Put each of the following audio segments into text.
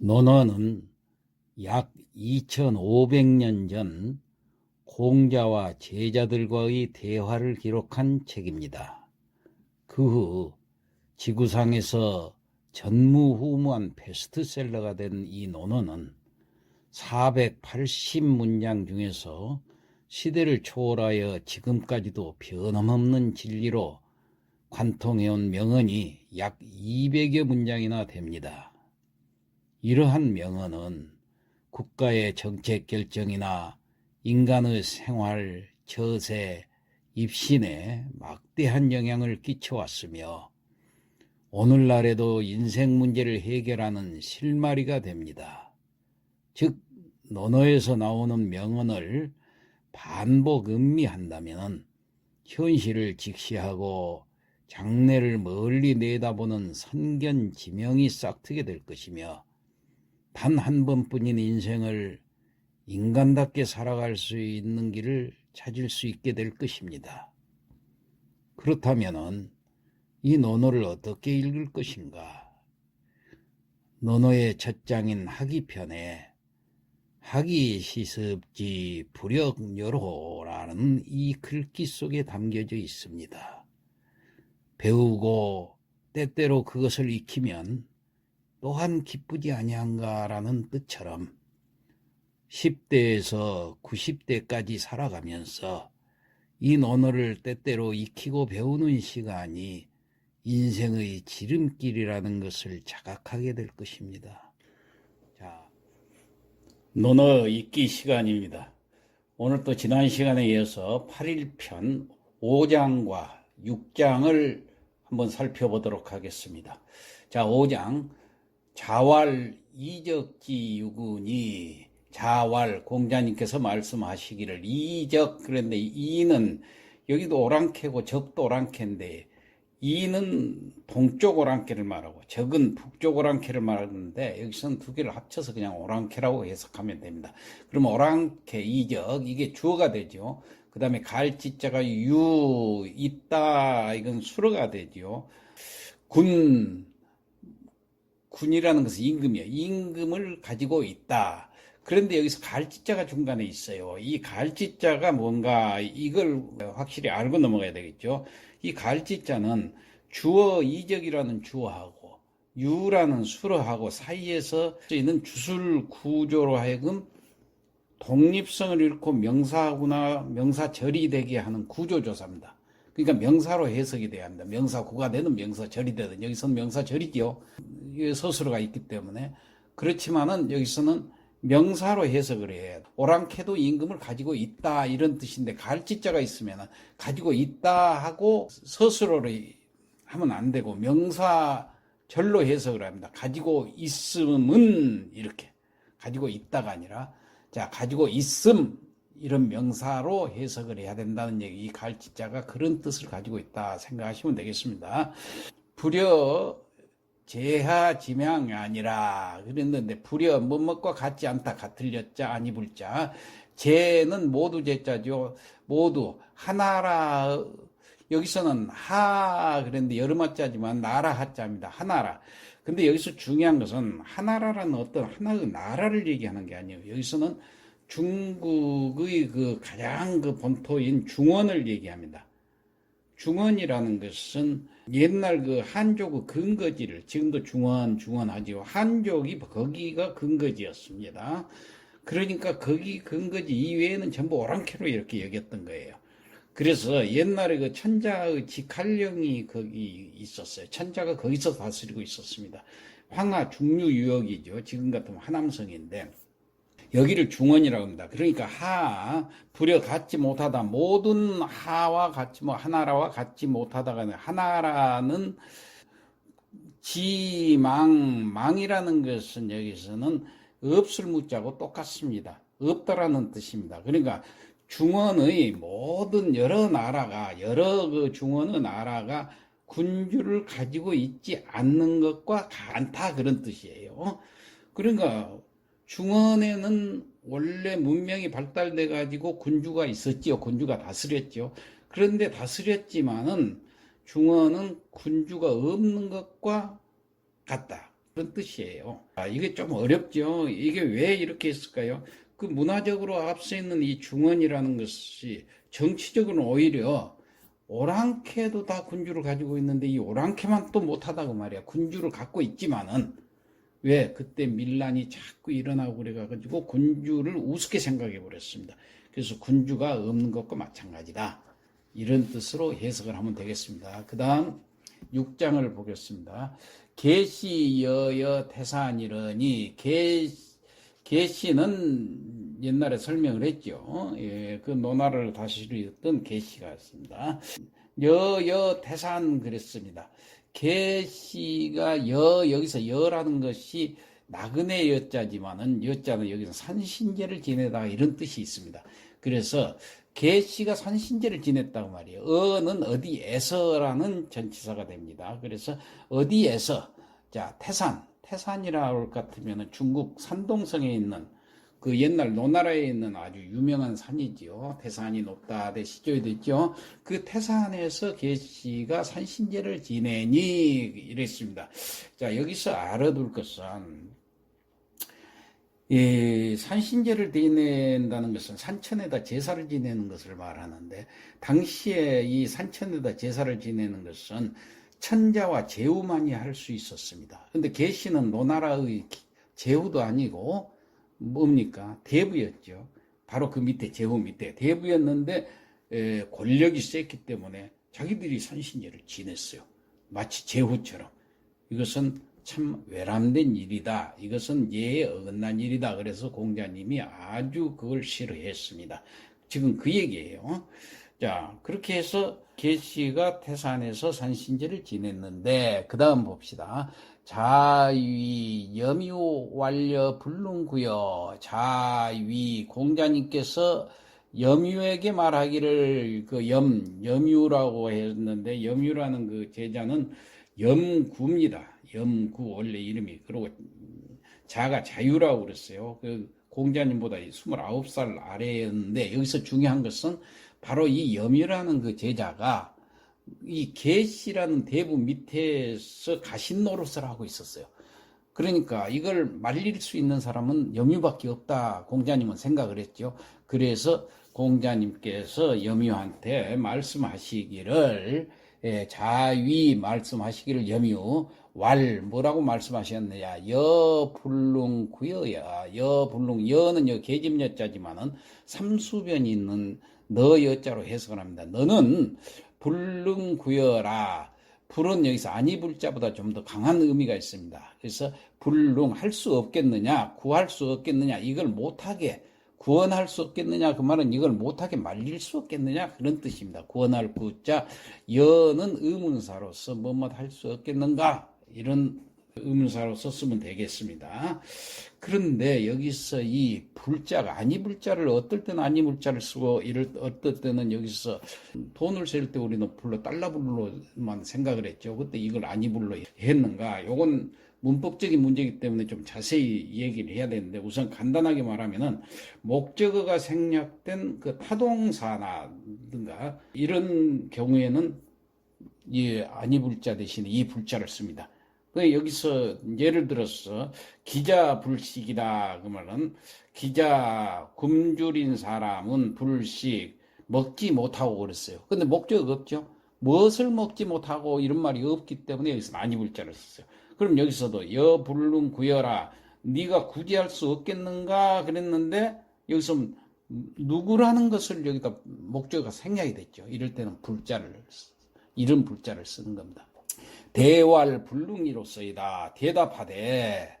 논어는 약 2500년 전 공자와 제자들과의 대화를 기록한 책입니다. 그 후 지구상에서 전무후무한 베스트셀러가 된 이 논어는 480문장 중에서 시대를 초월하여 지금까지도 변함없는 진리로 관통해온 명언이 약 200여 문장이나 됩니다. 이러한 명언은 국가의 정책 결정이나 인간의 생활, 처세, 입신에 막대한 영향을 끼쳐왔으며 오늘날에도 인생 문제를 해결하는 실마리가 됩니다. 즉, 논어에서 나오는 명언을 반복 음미한다면 현실을 직시하고 장래를 멀리 내다보는 선견 지명이 싹트게 될 것이며 단 한 번뿐인 인생을 인간답게 살아갈 수 있는 길을 찾을 수 있게 될 것입니다. 그렇다면 이 논어를 어떻게 읽을 것인가? 논어의 첫 장인 하기편에 하기 시습지 불역여로라는 이 글귀 속에 담겨져 있습니다. 배우고 때때로 그것을 익히면 또한 기쁘지 아니한가라는 뜻처럼 10대에서 90대까지 살아가면서 이 논어를 때때로 익히고 배우는 시간이 인생의 지름길이라는 것을 자각하게 될 것입니다. 자, 논어 읽기 시간입니다. 오늘 또 지난 시간에 이어서 8일편 5장과 6장을 한번 살펴보도록 하겠습니다. 자, 5장 자활 이적지 유군이 자활 공자님께서 말씀하시기를 이적 그런데 이는 여기도 오랑캐고 적도 오랑캐인데 이는 동쪽 오랑캐를 말하고 적은 북쪽 오랑캐를 말하는데 여기서는 두 개를 합쳐서 그냥 오랑캐라고 해석하면 됩니다. 그러면 오랑캐 이적 이게 주어가 되죠. 그 다음에 갈지자가 유 있다 이건 수어가 되죠. 군 군이라는 것은 임금이에요. 임금을 가지고 있다. 그런데 여기서 갈지자가 중간에 있어요. 이 갈지자가 뭔가 이걸 확실히 알고 넘어가야 되겠죠. 이 갈지자는 주어 이적이라는 주어하고 유라는 수어하고 사이에서 있는 주술 구조로 하여금 독립성을 잃고 명사구나 명사절이 되게 하는 구조조사입니다. 그러니까 명사로 해석이 돼야 합니다. 명사구가 되는 명사절이 되든 여기서는 명사절이죠. 서술어가 있기 때문에 그렇지만은 여기서는 명사로 해석을 해야 오랑캐도 임금을 가지고 있다 이런 뜻인데 갈지자가 있으면 가지고 있다 하고 서술어로 하면 안 되고 명사 절로 해석을 합니다. 가지고 있음은 이렇게 가지고 있다가 아니라 자 가지고 있음 이런 명사로 해석을 해야 된다는 얘기 이 갈지자가 그런 뜻을 가지고 있다 생각하시면 되겠습니다. 불여 제하 지명이 아니라 그랬는데 불여 뭐뭐과 같지 않다 같을 여자 아니 불자. 제는 모두 제자죠. 모두 하나라. 여기서는 하 그랬는데 여름 하자지만 나라 하자입니다. 하나라. 근데 여기서 중요한 것은 하나라라는 어떤 하나의 나라를 얘기하는 게 아니에요. 여기서는 중국의 그 가장 그 본토인 중원을 얘기합니다 중원이라는 것은 옛날 그 한족의 근거지를 지금도 중원 중원하지요. 한족이 거기가 근거지였습니다. 그러니까 거기 근거지 이외에는 전부 오랑캐로 이렇게 여겼던 거예요. 그래서 옛날에 그 천자의 직할령이 거기 있었어요. 천자가 거기서 다스리고 있었습니다. 황하 중류 유역이죠. 지금 같으면 하남성인데 여기를 중원이라고 합니다. 그러니까 하 불여 같지 못하다 모든 하와 같지 뭐 하나라와 같지 못하다가 하나라는 지망 망이라는 것은 여기서는 없을 무자고 똑같습니다. 없다라는 뜻입니다. 그러니까 중원의 모든 여러 나라가 여러 그 중원의 나라가 군주를 가지고 있지 않는 것과 같다 그런 뜻이에요. 그러니까 중원에는 원래 문명이 발달돼 가지고 군주가 있었지요. 군주가 다스렸죠. 그런데 다스렸지만은 중원은 군주가 없는 것과 같다. 그런 뜻이에요. 아, 이게 좀 어렵죠. 이게 왜 이렇게 했을까요? 그 문화적으로 앞서 있는 이 중원이라는 것이 정치적으로는 오히려 오랑캐도 다 군주를 가지고 있는데 이 오랑캐만 또 못하다고 말이야. 군주를 갖고 있지만은 왜 그때 밀란이 자꾸 일어나고 그래가지고 군주를 우습게 생각해 버렸습니다. 그래서 군주가 없는 것과 마찬가지다. 이런 뜻으로 해석을 하면 되겠습니다. 그 다음 6장을 보겠습니다. 계시 여여 태산이러니 계 계시는 옛날에 설명을 했죠. 예, 그 논화를 다스렸던 계시가 있습니다. 여여 태산 그랬습니다. 계시가 여 여기서 여라는 것이 나그네 여자지만은 여자는 여기서 산신제를 지내다 이런 뜻이 있습니다. 그래서 계시가 산신제를 지냈다고 말이에요. 어는 어디에서라는 전치사가 됩니다. 그래서 어디에서 자 태산 태산이라 할것 같으면 중국 산동성에 있는 그 옛날 노나라에 있는 아주 유명한 산이지요. 태산이 높다 대 시조에 됐죠. 그 태산에서 계시가 산신제를 지내니 이랬습니다. 자 여기서 알아둘 것은 이 산신제를 지낸다는 것은 산천에다 제사를 지내는 것을 말하는데 당시에 이 산천에다 제사를 지내는 것은 천자와 제후만이 할 수 있었습니다. 근데 계시는 노나라의 제후도 아니고 뭡니까? 대부였죠. 바로 그 밑에 제후 밑에 대부였는데 에, 권력이 셌기 때문에 자기들이 산신제를 지냈어요. 마치 제후처럼. 이것은 참 외람된 일이다. 이것은 예에 어긋난 일이다. 그래서 공자님이 아주 그걸 싫어했습니다. 지금 그 얘기예요. 자, 그렇게 해서 계시가 태산에서 산신제를 지냈는데 그 다음 봅시다. 자위 염유 완려 불능구여 자위 공자님께서 염유에게 말하기를 그 염, 염유라고 했는데 염유라는 그 제자는 염구입니다. 염구 원래 이름이 그리고 자가 자유라고 그랬어요. 그 공자님보다 29살 아래였는데 여기서 중요한 것은 바로 이 염이라는 그 제자가 이 계시라는 대부 밑에서 가신 노릇을 하고 있었어요. 그러니까 이걸 말릴 수 있는 사람은 염유밖에 없다. 공자님은 생각을 했죠. 그래서 공자님께서 염유한테 말씀하시기를 예, 자위 말씀하시기를 염유 왈 뭐라고 말씀하셨느냐 여불능 구여야 여불능 여는 여 계집 여자지만은 삼수변이 있는 너 여자로 해석을 합니다. 너는 불능 구여라 불은 여기서 아니 불자보다 좀 더 강한 의미가 있습니다. 그래서 불능 할 수 없겠느냐 구할 수 없겠느냐 이걸 못하게 구원할 수 없겠느냐 그 말은 이걸 못하게 말릴 수 없겠느냐 그런 뜻입니다. 구원할 구자 여는 의문사로서 뭐뭐 할 수 없겠는가 이런 의문사로서 쓰면 되겠습니다. 그런데 여기서 이 불자가 아니 불자를 어떨 때는 아니 불자를 쓰고 이럴 어떨 때는 여기서 돈을 셀 때 우리는 불로 달러 불로만 생각을 했죠. 그때 이걸 아니 불로 했는가? 요건 문법적인 문제이기 때문에 좀 자세히 얘기를 해야 되는데 우선 간단하게 말하면은 목적어가 생략된 그 타동사나든가 이런 경우에는 이 아니 불자 대신에 이 불자를 씁니다. 그 여기서 예를 들어서 기자 불식이다 그러면은 기자 굶주린 사람은 불식 먹지 못하고 그랬어요. 근데 목적 없죠. 무엇을 먹지 못하고 이런 말이 없기 때문에 여기서 아니 불자를 썼어요. 그럼 여기서도 여불능 구여라 네가 굳이 할수 없겠는가 그랬는데 여기서 누구라는 것을 여기다 목적어가 생략이 됐죠. 이럴 때는 불자를 이런 불자를 쓰는 겁니다. 대활 불능이로서이다. 대답하되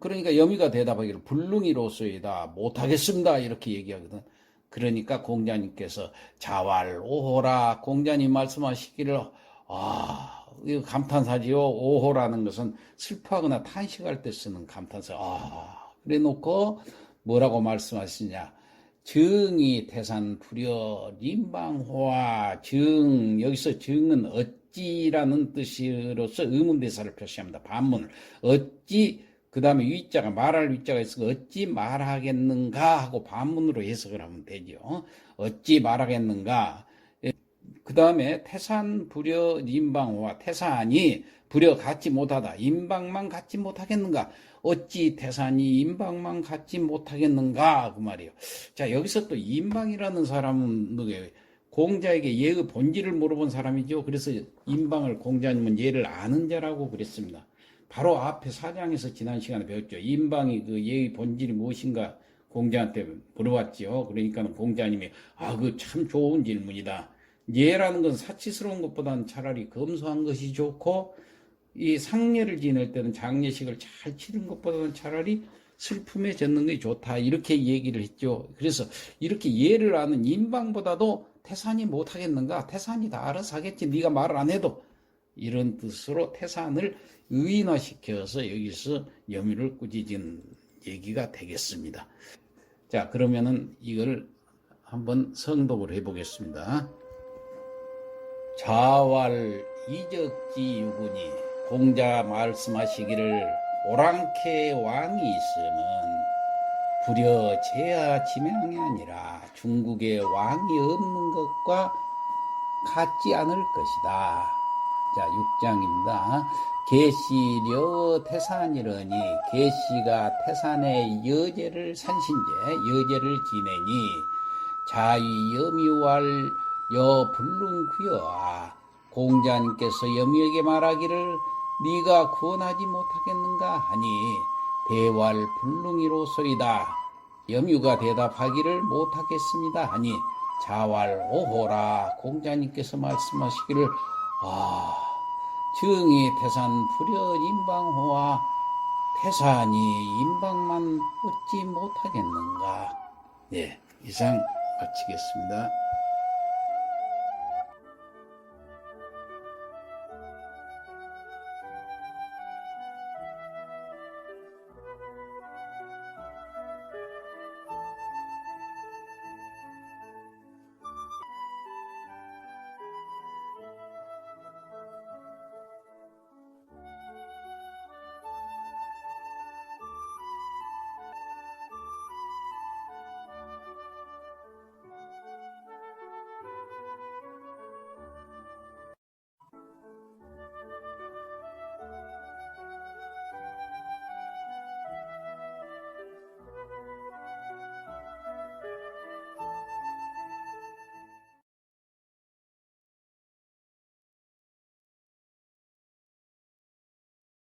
그러니까 여미가 대답하기를 불능이로서이다. 못하겠습니다. 이렇게 얘기하거든. 그러니까 공자님께서 자활 오호라 공자님 말씀하시기를 아 이거 감탄사지요. 오호라는 것은 슬퍼하거나 탄식할 때 쓰는 감탄사. 아 그래 놓고 뭐라고 말씀하시냐. 정이 태산 불여 림방호와 정 여기서 정은 어 찌라는 뜻으로서 의문대사를 표시합니다. 반문을 어찌 그 다음에 위자가 말할 위자가 있으니까 어찌 말하겠는가 하고 반문으로 해석을 하면 되죠. 어찌 말하겠는가. 그 다음에 태산 불여 인방호와 태산이 불여 갖지 못하다. 인방만 갖지 못하겠는가. 어찌 태산이 인방만 갖지 못하겠는가. 그 말이에요. 자, 여기서 또 인방이라는 사람은 누구예요? 공자에게 예의 본질을 물어본 사람이죠. 그래서 인방을 공자님은 예를 아는 자라고 그랬습니다. 바로 앞에 사장에서 지난 시간에 배웠죠. 인방이 그 예의 본질이 무엇인가 공자한테 물어봤죠. 그러니까 공자님이 아, 그 참 좋은 질문이다. 예라는 건 사치스러운 것보다는 차라리 검소한 것이 좋고 이 상례를 지낼 때는 장례식을 잘 치른 것보다는 차라리 슬픔에 젖는 것이 좋다 이렇게 얘기를 했죠. 그래서 이렇게 예를 아는 인방보다도 태산이 못하겠는가? 태산이 다 알아서 하겠지. 네가 말을 안 해도 이런 뜻으로 태산을 의인화시켜서 여기서 염유를 꾸짖은 얘기가 되겠습니다. 자 그러면은 이걸 한번 성독을 해보겠습니다. 자왈 이적지 유군이 공자 말씀하시기를 오랑캐 왕이 있으면 불여 제야 지명이 아니라 중국의 왕이 없는 것과 같지 않을 것이다. 자, 6장입니다. 계시려 태산이러니 계시가 태산의 여제를 산신제 여제를 지내니 자이 염유할 여 불능구여아 공자님께서 염유에게 말하기를 네가 구원하지 못하겠는가 하니 대왈 불능이로소이다. 염유가 대답하기를 못하겠습니다. 하니 자왈 오호라 공자님께서 말씀하시기를 아 정이 태산 불여 인방호와 태산이 인방만 얻지 못하겠는가? 네 이상 마치겠습니다.